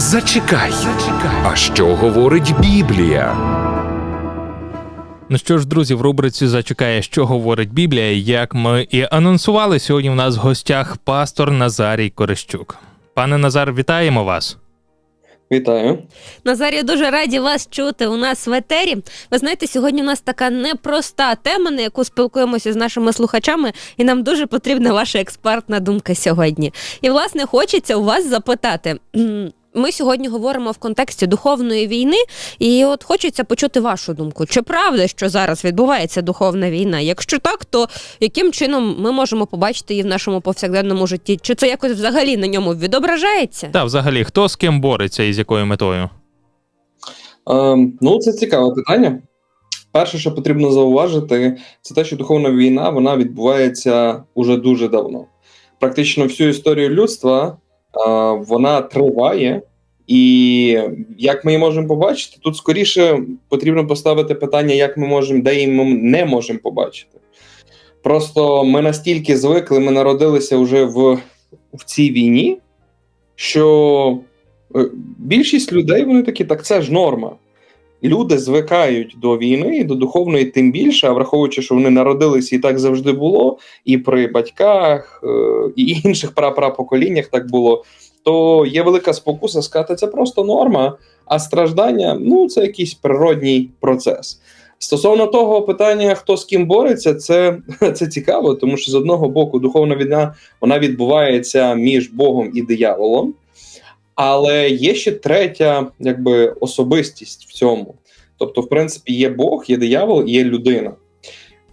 Зачекай. А що говорить Біблія? Ну що ж, друзі, в рубриці зачекає, що говорить Біблія. Як ми і анонсували, сьогодні в нас в гостях пастор Назарій Корещук. Пане Назар, вітаємо вас. Вітаю. Назарію, дуже раді вас чути у нас в етері. Ви знаєте, сьогодні у нас така непроста тема, на яку спілкуємося з нашими слухачами, і нам дуже потрібна ваша експертна думка сьогодні. І, власне, хочеться у вас запитати. Ми сьогодні говоримо в контексті духовної війни, і от хочеться почути вашу думку. Чи правда, що зараз відбувається духовна війна? Якщо так, то яким чином ми можемо побачити її в нашому повсякденному житті? Чи це якось взагалі на ньому відображається? Та взагалі, хто з ким бореться і з якою метою? Ем, ну, це цікаве питання. Перше, що потрібно зауважити, це те, що духовна війна вона відбувається уже дуже давно. Практично всю історію людства вона триває, і як ми її можемо побачити, тут скоріше потрібно поставити питання, як ми можемо, де її ми не можемо побачити. Просто ми настільки звикли, ми народилися вже в, в цій війні, що Е, Більшість людей вони такі, так це ж норма. Люди звикають до війни і до духовної, тим більше, а враховуючи, що вони народилися і так завжди було, і при батьках, е, і інших прапрапоколіннях так було. То є велика спокуса сказати, це просто норма, а страждання ну це якийсь природній процес. Стосовно того питання, хто з ким бореться, це, це цікаво, тому що з одного боку духовна війна вона відбувається між Богом і дияволом. Але є ще третя, якби особистість в цьому. Тобто, в принципі, є Бог, є диявол, є людина.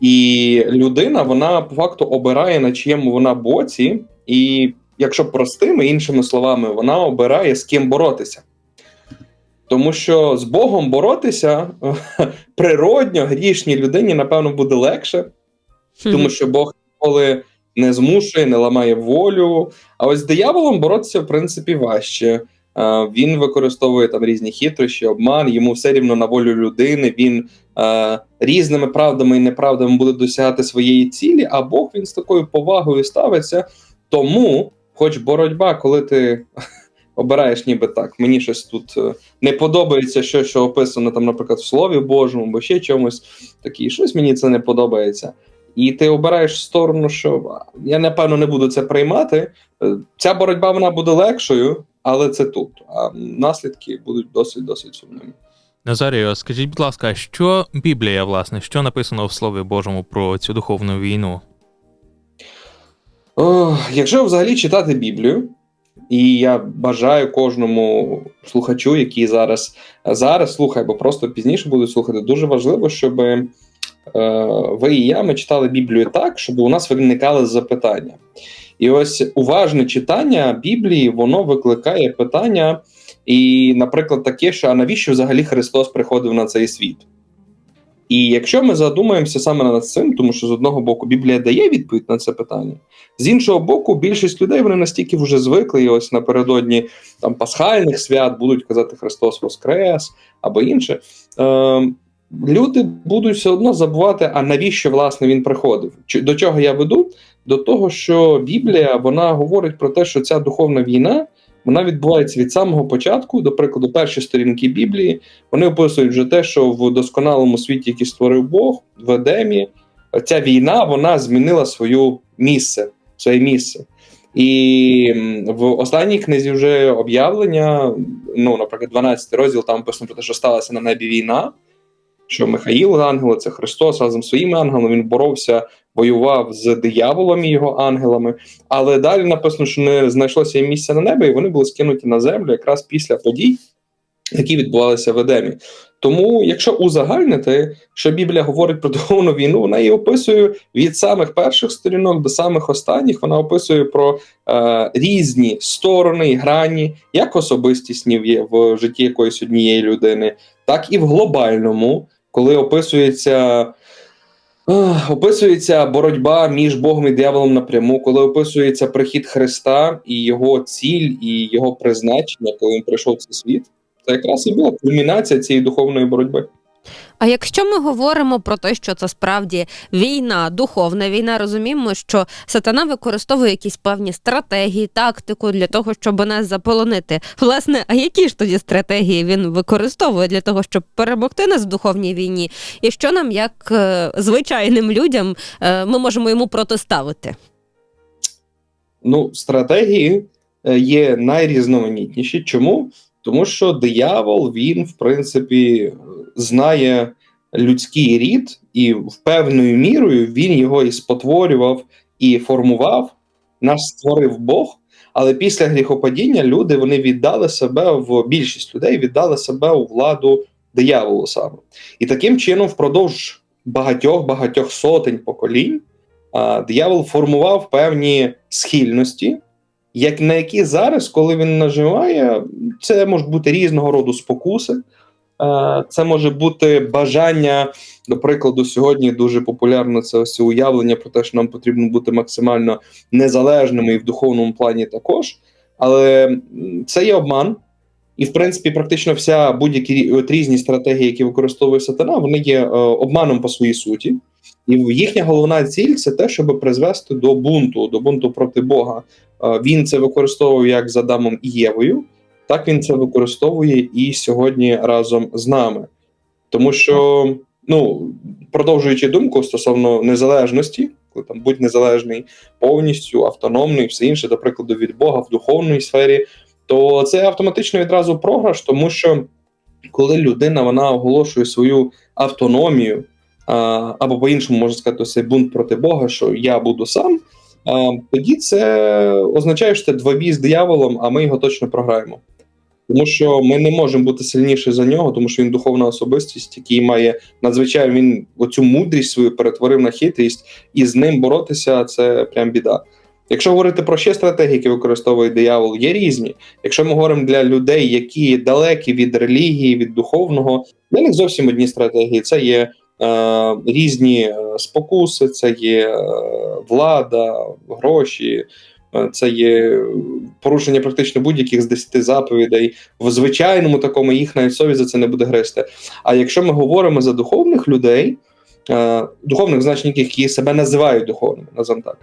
І людина, вона по факту обирає, на чиєму вона боці, і якщо простими іншими словами, вона обирає з ким боротися. Тому що з Богом боротися природньо грішній людині, напевно, буде легше, тому що Бог ніколи не змушує, не ламає волю. А ось з дияволом боротися, в принципі, важче. Він використовує там різні хитрощі, обман, йому все рівно на волю людини. Він а, різними правдами і неправдами буде досягати своєї цілі, а Бог він з такою повагою ставиться. Тому, хоч боротьба, коли ти обираєш, ніби так, мені щось тут е, не подобається, що, що описано там, наприклад, в Слові Божому, або ще чомусь такі, щось мені це не подобається. І ти обираєш сторону, що я напевно не буду це приймати. Е, Ця боротьба вона буде легшою, але це тут. А наслідки будуть досить досить сумними. Назарію, скажіть, будь ласка, що Біблія, власне, що написано в Слові Божому про цю духовну війну? О, якщо взагалі читати Біблію, і я бажаю кожному слухачу, який зараз зараз слухає, бо просто пізніше буде слухати, дуже важливо, щоб е, ви і я ми читали Біблію так, щоб у нас виникали запитання. І ось уважне читання Біблії воно викликає питання, і, наприклад, таке, що а навіщо взагалі Христос приходив на цей світ? І якщо ми задумаємося саме над цим, тому що з одного боку Біблія дає відповідь на це питання, з іншого боку, більшість людей вони настільки вже звикли, і ось напередодні там пасхальних свят будуть казати Христос Воскрес або інше. Е, люди будуть все одно забувати, а навіщо власне він приходив. До чого я веду? До того, що Біблія вона говорить про те, що ця духовна війна вона відбувається від самого початку. До прикладу, перші сторінки Біблії вони описують вже те, що в досконалому світі, який створив Бог, в Едемі, ця війна вона змінила свою місце, своє місце. І в останній книзі вже об'явлення, ну, наприклад, 12 розділ там написано про те, що сталася на небі війна, що Михаїл, ангел, це Христос разом з своїми ангелами, він боровся, воював з дияволом і його ангелами. Але далі написано, що не знайшлося їм місця на небі, і вони були скинуті на землю якраз після подій, які відбувалися в Едемі. Тому, якщо узагальнити, що Біблія говорить про духовну війну, вона її описує від самих перших сторінок до самих останніх. Вона описує про е, різні сторони і грані, як особистісні в, в житті якоїсь однієї людини, так і в глобальному, коли описується. Описується боротьба між Богом і дияволом напряму, коли описується прихід Христа і його ціль, і його призначення, коли він прийшов в цей світ. Це якраз і була кульмінація цієї духовної боротьби. А якщо ми говоримо про те, що це справді війна, духовна війна, розуміємо, що сатана використовує якісь певні стратегії, тактику для того, щоб нас заполонити. Власне, а які ж тоді стратегії він використовує для того, щоб перемогти нас в духовній війні? І що нам, як е, звичайним людям, е, ми можемо йому протиставити? Ну, стратегії е, є найрізноманітніші. Чому? Тому що диявол, він, в принципі, знає людський рід, і в певною мірою він його і спотворював і формував. Нас створив Бог. Але після гріхопадіння люди вони віддали себе в більшість людей віддали себе у владу дияволу саме. І таким чином, впродовж багатьох багатьох сотень поколінь, диявол формував певні схильності, як на які зараз, коли він наживає, це можуть бути різного роду спокуси. Е, Це може бути бажання, до прикладу, сьогодні дуже популярно це ось уявлення про те, що нам потрібно бути максимально незалежними і в духовному плані також. Але це є обман, і в принципі, практично вся будь-які от різні стратегії, які використовує сатана, вони є е, обманом по своїй суті. І їхня головна ціль це те, щоб призвести до бунту, до бунту проти Бога. Е, Він це використовував як з Адамом і Євою, так він це використовує і сьогодні разом з нами. Тому що, ну, продовжуючи думку стосовно незалежності, коли там будь незалежний повністю, автономний, все інше, до прикладу, від Бога в духовній сфері, то це автоматично відразу програш, тому що коли людина вона оголошує свою автономію, або по-іншому можна сказати, цей бунт проти Бога, що я буду сам, тоді це означає, що це двобій з дияволом, а ми його точно програємо. Тому що ми не можемо бути сильніші за нього, тому що він духовна особистість, який має надзвичайно він оцю мудрість свою перетворив на хитрість, і з ним боротися це прям біда. Якщо говорити про ще стратегії, які використовує диявол, є різні. Якщо ми говоримо для людей, які далекі від релігії, від духовного, для них зовсім одні стратегії. Це є е, різні е, спокуси, це є е, влада, гроші, е, це є порушення практично будь-яких з 10 заповідей. В звичайному такому їх навіть совість за це не буде грести. А якщо ми говоримо за духовних людей, е, духовних значників, які себе називають духовними, називаємо так,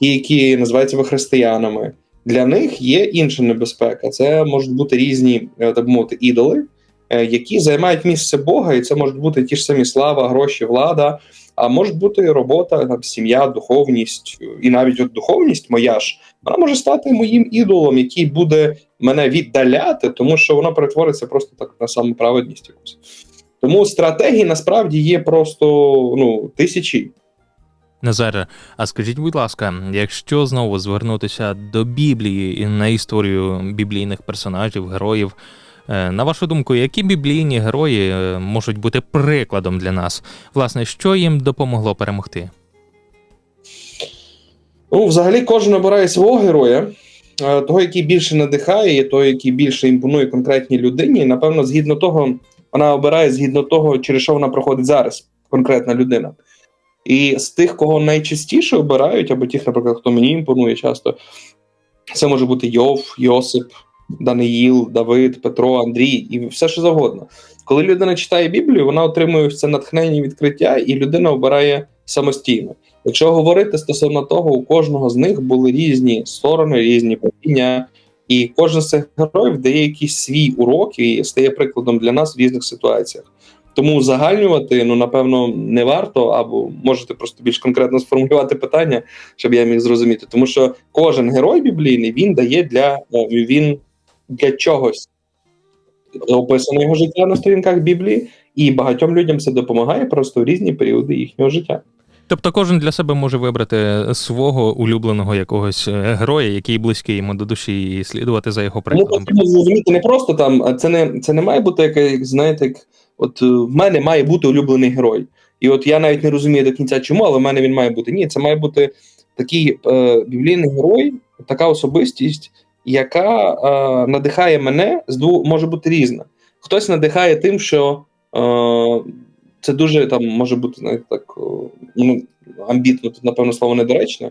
ті, які називаються ви християнами, для них є інша небезпека. Це можуть бути різні, е, так мовити, ідоли, е, які займають місце Бога, і це можуть бути ті ж самі слава, гроші, влада. А може бути робота, там, сім'я, духовність, і навіть от духовність моя ж вона може стати моїм ідолом, який буде мене віддаляти, тому що вона перетвориться просто так на самоправедність якусь. Тому стратегії насправді є просто ну, тисячі. Назаре, а скажіть, будь ласка, якщо знову звернутися до Біблії і на історію біблійних персонажів, героїв, е, на вашу думку, які біблійні герої е, можуть бути прикладом для нас? Власне, що їм допомогло перемогти? Ну, взагалі, кожен обирає свого героя, е, того, який більше надихає, того, який більше імпонує конкретній людині. Напевно, згідно того, вона обирає згідно того, через що вона проходить зараз, конкретна людина. І з тих, кого найчастіше обирають, або тих, наприклад, хто мені імпонує часто, це може бути Йов, Йосип, Даниїл, Давид, Петро, Андрій і все що завгодно. Коли людина читає Біблію, вона отримує це натхнення і відкриття, і людина обирає самостійно. Якщо говорити стосовно того, у кожного з них були різні сторони, різні падіння, і кожен з цих героїв дає якийсь свій урок і стає прикладом для нас в різних ситуаціях. Тому узагальнювати, ну напевно, не варто, або можете просто більш конкретно сформулювати питання, щоб я міг зрозуміти. Тому що кожен герой біблійний він дає для е, він для чогось описано його життя на сторінках Біблії, і багатьом людям це допомагає просто в різні періоди їхнього життя. Тобто кожен для себе може вибрати свого улюбленого якогось е, героя, який близький йому до душі, і слідувати за його Тому прикладом. потрібно зрозуміти не просто там, це не це не має бути як знаєте, як от е, в мене має бути улюблений герой. І от я навіть не розумію до кінця, чому, але в мене він має бути. Ні, це має бути такий е, біблійний герой, така особистість, яка е, надихає мене з двох може бути різна. Хтось надихає тим, що е, це дуже там може бути знаєте, так ну, амбітно, тут, напевно, слово недоречне.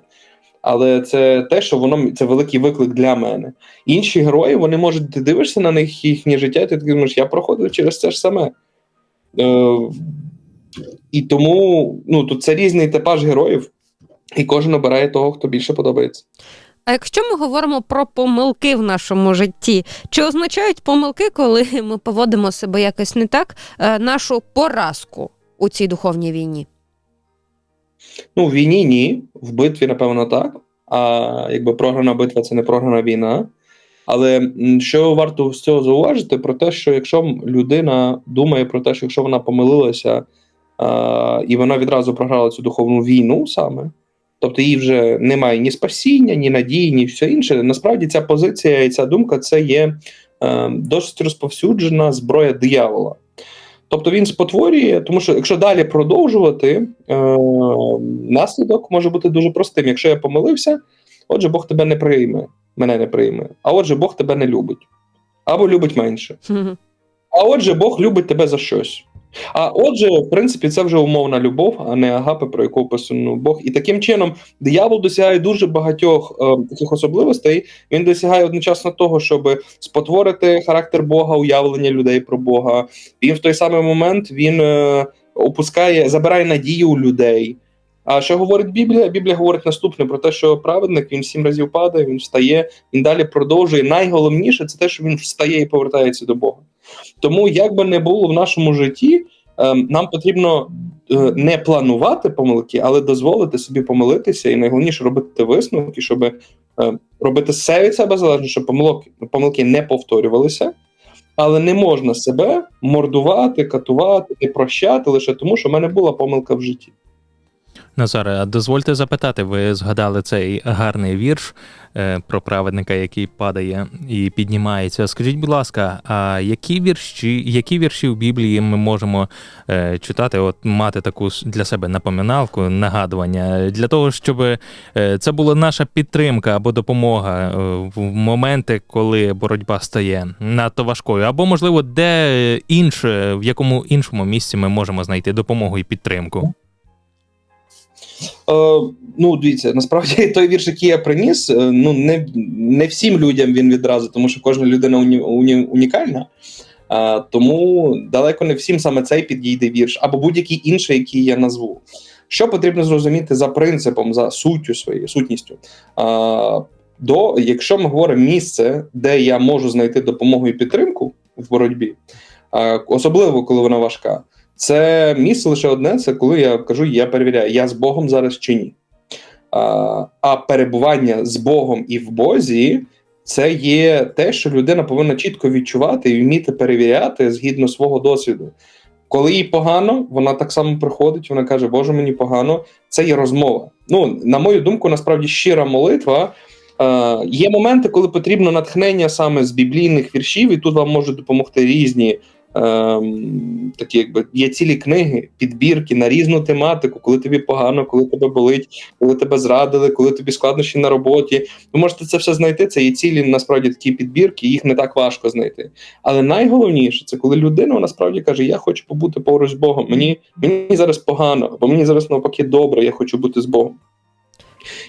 Але це те, що воно це великий виклик для мене. Інші герої, вони можуть, ти дивишся на них їхнє життя, і ти думаєш, я проходив через це ж саме. Е, і тому ну, тут це різний типаж героїв, і кожен обирає того, хто більше подобається. А якщо ми говоримо про помилки в нашому житті, чи означають помилки, коли ми поводимо себе якось не так, е, нашу поразку у цій духовній війні? Ну, в війні ні, в битві, напевно, так. А якби програна битва це не програна війна. Але що варто з цього зауважити, про те, що якщо людина думає про те, що якщо вона помилилася а, і вона відразу програла цю духовну війну саме, тобто їй вже немає ні спасіння, ні надії, ні все інше. Насправді ця позиція і ця думка це є е, досить розповсюджена зброя диявола. Тобто він спотворює, тому що якщо далі продовжувати, е, наслідок може бути дуже простим. Якщо я помилився, отже, Бог тебе не прийме, мене не прийме. А отже, Бог тебе не любить. Або любить менше. А отже, Бог любить тебе за щось. А отже, в принципі, це вже умовна любов, а не агапи, про яку описано Бог. І таким чином диявол досягає дуже багатьох е, таких особливостей. Він досягає одночасно того, щоб спотворити характер Бога, уявлення людей про Бога. Він в той самий момент він е, опускає, забирає надію у людей. А що говорить Біблія? Біблія говорить наступне про те, що праведник він сім разів падає, він встає, він далі продовжує. Найголовніше це те, що він встає і повертається до Бога. Тому, як би не було в нашому житті, ем, нам потрібно е, не планувати помилки, але дозволити собі помилитися, і найголовніше робити висновки, щоб е, робити все від себе залежно, щоб помилки, помилки не повторювалися. Але не можна себе мордувати, катувати, не прощати лише тому, що в мене була помилка в житті. Назаре, а дозвольте запитати, ви згадали цей гарний вірш е, про праведника, який падає і піднімається. Скажіть, будь ласка, а які вірші, які вірші в Біблії ми можемо е, читати, от мати таку для себе напоминалку, нагадування, для того, щоб е, це була наша підтримка або допомога в моменти, коли боротьба стає надто важкою, або можливо, де інше, в якому іншому місці ми можемо знайти допомогу і підтримку. Е, ну, дивіться, насправді той вірш, який я приніс, е, ну не, не всім людям він відразу, тому що кожна людина уні, уні, унікальна. Е, тому далеко не всім саме цей підійде вірш, або будь-який інший, який я назву. Що потрібно зрозуміти за принципом, за суттю своєю сутністю? Е, до, якщо ми говоримо місце, де я можу знайти допомогу і підтримку в боротьбі, е, особливо коли вона важка, це місце лише одне: це коли я кажу, я перевіряю, я з Богом зараз чи ні. А, а перебування з Богом і в Бозі це є те, що людина повинна чітко відчувати і вміти перевіряти згідно свого досвіду. Коли їй погано, вона так само приходить, вона каже, Боже, мені погано. Це є розмова. Ну, на мою думку, насправді щира молитва. Е, є моменти, коли потрібно натхнення саме з біблійних віршів, і тут вам можуть допомогти різні ем, такі, якби є цілі книги, підбірки на різну тематику, коли тобі погано, коли тебе болить, коли тебе зрадили, коли тобі складнощі на роботі. Ви можете це все знайти. Це є цілі насправді такі підбірки, їх не так важко знайти. Але найголовніше це коли людина насправді каже: Я хочу побути поруч з Богом. Мені, мені зараз погано, або мені зараз навпаки добре, я хочу бути з Богом.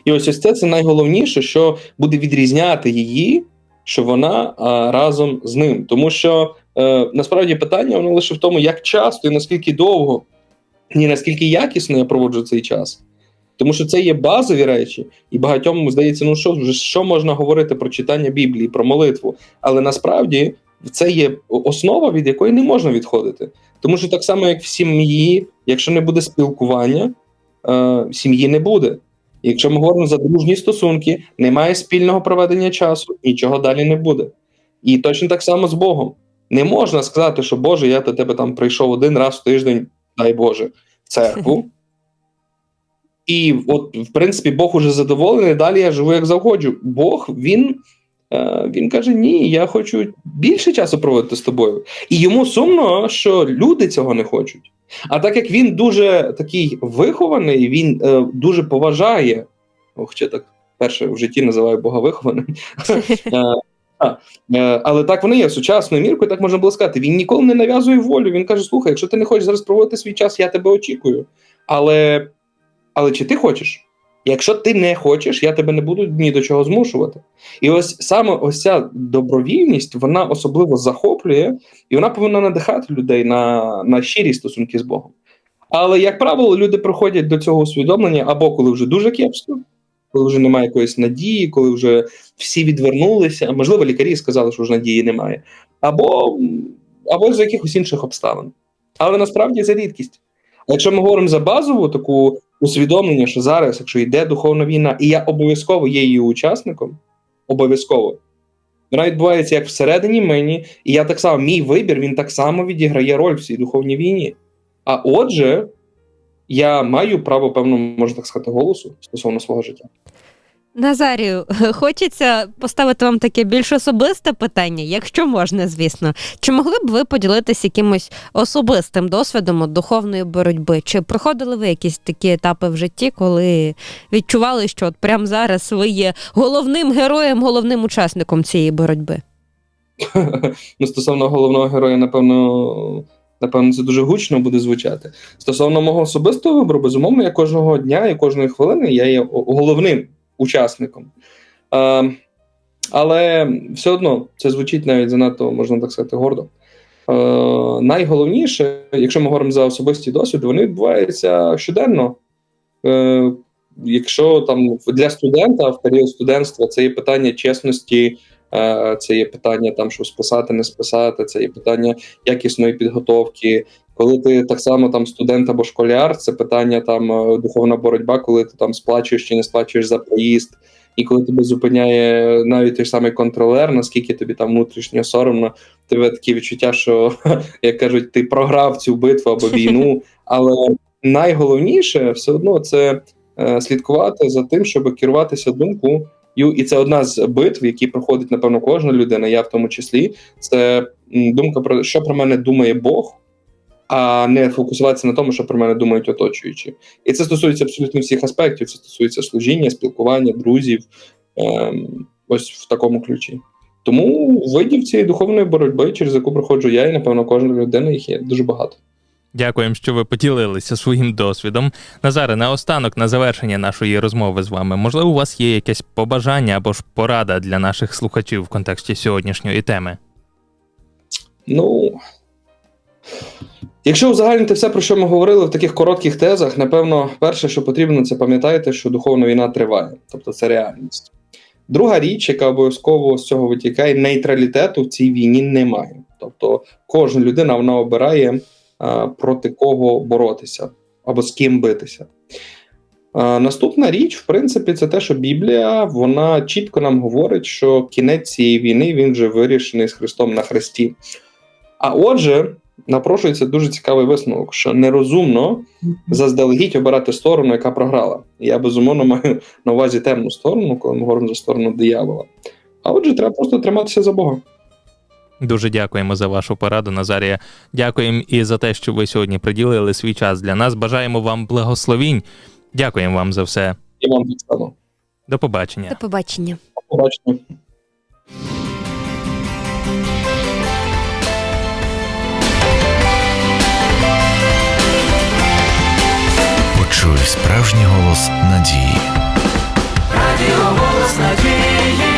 І ось ось це це найголовніше, що буде відрізняти її, що вона а, разом з ним. Тому що е, насправді питання воно лише в тому, як часто і наскільки довго, і наскільки якісно я проводжу цей час. Тому що це є базові речі, і багатьом здається, ну що що можна говорити про читання Біблії, про молитву. Але насправді це є основа, від якої не можна відходити. Тому що так само, як в сім'ї, якщо не буде спілкування, е, сім'ї не буде. Якщо ми говоримо за дружні стосунки, немає спільного проведення часу, нічого далі не буде. І точно так само з Богом. Не можна сказати, що Боже, я до тебе там прийшов один раз в тиждень, дай Боже, в церкву. І от, в принципі, Бог уже задоволений, далі я живу як завгоджу. Бог, він, е, він каже: Ні, я хочу більше часу проводити з тобою. І йому сумно, що люди цього не хочуть. А так як він дуже такий вихований, він е, дуже поважає, ще так перше в житті називаю Бога вихованим. Е, Але так вони є сучасною міркою, так можна було сказати. Він ніколи не нав'язує волю. Він каже: слухай, якщо ти не хочеш зараз проводити свій час, я тебе очікую. Але, але чи ти хочеш? Якщо ти не хочеш, я тебе не буду ні до чого змушувати. І ось саме ось ця добровільність, вона особливо захоплює, і вона повинна надихати людей на, на щирі стосунки з Богом. Але, як правило, люди приходять до цього усвідомлення або коли вже дуже кепсько, коли вже немає якоїсь надії, коли вже всі відвернулися, а можливо, лікарі сказали, що вже надії немає, або, або з якихось інших обставин. Але насправді це рідкість. А якщо ми говоримо за базову таку усвідомлення, що зараз, якщо йде духовна війна, і я обов'язково є її учасником, обов'язково. Вона відбувається як всередині мені, і я так само, мій вибір, він так само відіграє роль в цій духовній війні. А отже, я маю право, певно, можна так сказати, голосу стосовно свого життя. Назарію, хочеться поставити вам таке більш особисте питання, якщо можна, звісно. Чи могли б ви поділитися якимось особистим досвідом от духовної боротьби? Чи проходили ви якісь такі етапи в житті, коли відчували, що от прямо зараз ви є головним героєм, головним учасником цієї боротьби? ну, стосовно головного героя, напевно, напевно, це дуже гучно буде звучати. Стосовно мого особистого вибору, безумовно, я кожного дня і кожної хвилини я є головним учасником. Е, але все одно це звучить навіть занадто, можна так сказати, гордо. Е, найголовніше, якщо ми говоримо за особисті досвіди, вони відбуваються щоденно. Е, якщо там для студента в період студентства це є питання чесності, це є питання там, що списати, не списати, це є питання якісної підготовки. Коли ти так само там студент або школяр, це питання там е, духовна боротьба, коли ти там сплачуєш чи не сплачуєш за проїзд, і коли тебе зупиняє навіть той самий контролер, наскільки тобі там внутрішньо соромно, тебе такі відчуття, що як кажуть, ти програв цю битву або війну. Але найголовніше все одно це е, слідкувати за тим, щоб керуватися думкою. І це одна з битв, які проходить, напевно, кожна людина, я в тому числі. Це думка про що про мене думає Бог, а не фокусуватися на тому, що про мене думають оточуючі. І це стосується абсолютно всіх аспектів. Це стосується служіння, спілкування, друзів, ем, ось в такому ключі. Тому видів цієї духовної боротьби, через яку проходжу я, і напевно кожна людина їх є дуже багато. Дякуємо, що ви поділилися своїм досвідом. Назаре, наостанок, на завершення нашої розмови з вами, можливо, у вас є якесь побажання або ж порада для наших слухачів в контексті сьогоднішньої теми? Ну. Якщо узагальнити все, про що ми говорили в таких коротких тезах, напевно, перше, що потрібно, це пам'ятайте, що духовна війна триває, тобто це реальність. Друга річ, яка обов'язково з цього витікає, нейтралітету в цій війні немає. Тобто кожна людина вона обирає проти кого боротися або з ким битися. Наступна річ, в принципі, це те, що Біблія вона чітко нам говорить, що кінець цієї війни він вже вирішений з Христом на хресті. А отже, напрошується дуже цікавий висновок, що нерозумно заздалегідь обирати сторону, яка програла. Я безумовно маю на увазі темну сторону, коли ми говоримо за сторону диявола. А отже, треба просто триматися за Бога. Дуже дякуємо за вашу пораду, Назарія. Дякуємо і за те, що ви сьогодні приділили свій час для нас. Бажаємо вам благословінь. Дякуємо вам за все. І вам. До побачення. До побачення. До побачення. Почуй справжній голос надії. Радіо голос надії.